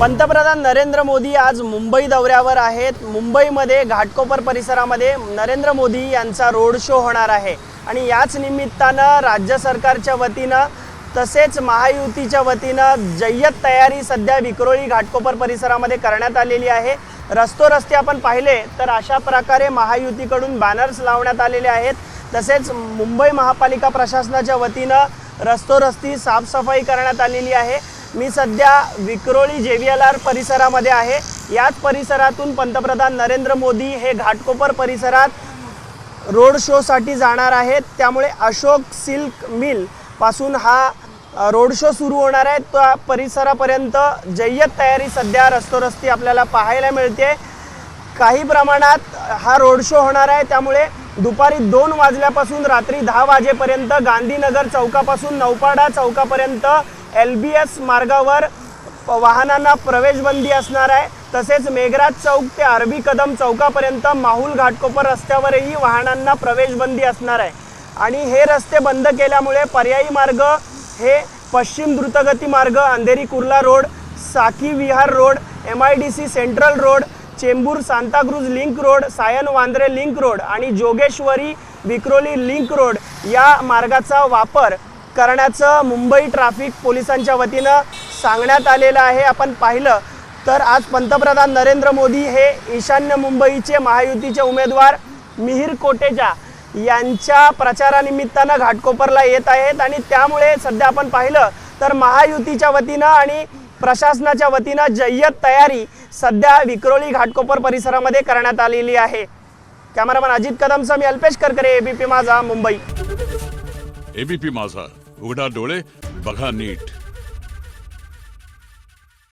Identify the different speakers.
Speaker 1: पंतप्रधान नरेंद्र मोदी आज मुंबई दौऱ्यावर आहेत. मुंबईमध्ये घाटकोपर परिसरामध्ये नरेंद्र मोदी यांचा रोड शो होणार आहे. आणि याच निमित्तानं राज्य सरकारच्या वतीनं तसेच महायुतीच्या वतीनं जय्यत तयारी सध्या विक्रोळी घाटकोपर परिसरामध्ये करण्यात आलेली आहे. रस्तोरस्ते आपण पाहिले तर अशा प्रकारे महायुतीकडून बॅनर्स लावण्यात आलेले आहेत. तसेच मुंबई महापालिका प्रशासनाच्या वतीनं रस्तोरस्ती साफसफाई करण्यात आलेली आहे. मी सध्या विक्रोळी जे व्ही एल आर परिसरामध्ये आहे. याच परिसरातून पंतप्रधान नरेंद्र मोदी हे घाटकोपर परिसरात रोड शोसाठी जाणार आहेत. त्यामुळे अशोक सिल्क मिलपासून हा रोड शो सुरू होणार आहे. त्या परिसरापर्यंत जय्यत तयारी सध्या रस्तोरस्ती आपल्याला पाहायला मिळते. काही प्रमाणात हा रोड शो होणार आहे. त्यामुळे दुपारी दोन वाजल्यापासून रात्री दहा वाजेपर्यंत गांधीनगर चौकापासून नौपाडा चौकापर्यंत एल बी एस मार्गावर वाहनांना प्रवेशबंदी असणार आहे. तसेच मेघराज चौक ते अरबी कदम चौकापर्यंत माहुल घाटकोपर रस्त्यावरही वाहनांना प्रवेशबंदी असणार आहे. आणि हे रस्ते बंद केल्यामुळे पर्यायी मार्ग हे पश्चिम द्रुतगती मार्ग Andheri Kurla road Saki Vihar road M I D C central road Chembur Santacruz link road Sion Bandra link road आणि जोगेश्वरी विक्रोली लिंक रोड या मार्गाचा वापर करण्याचं मुंबई ट्रॅफिक पोलिसांच्या वतीनं सांगण्यात आलेलं आहे. आपण पाहिलं तर आज पंतप्रधान नरेंद्र मोदी हे ईशान्य मुंबईचे महायुतीचे उमेदवार मिहिर कोटेजा यांच्या प्रचारानिमित्तानं घाटकोपरला येत आहेत आणि त्यामुळे सध्या आपण पाहिलं तर महायुतीच्या वतीनं आणि प्रशासनाच्या वतीनं जय्यत तयारी सध्या विक्रोळी घाटकोपर परिसरामध्ये करण्यात आलेली आहे. कॅमेरामॅन अजित कदमसह मी अल्पेश करकरे एबीपी माझा मुंबई.
Speaker 2: एबीपी माझा. उघडा डोळे बघा नीट.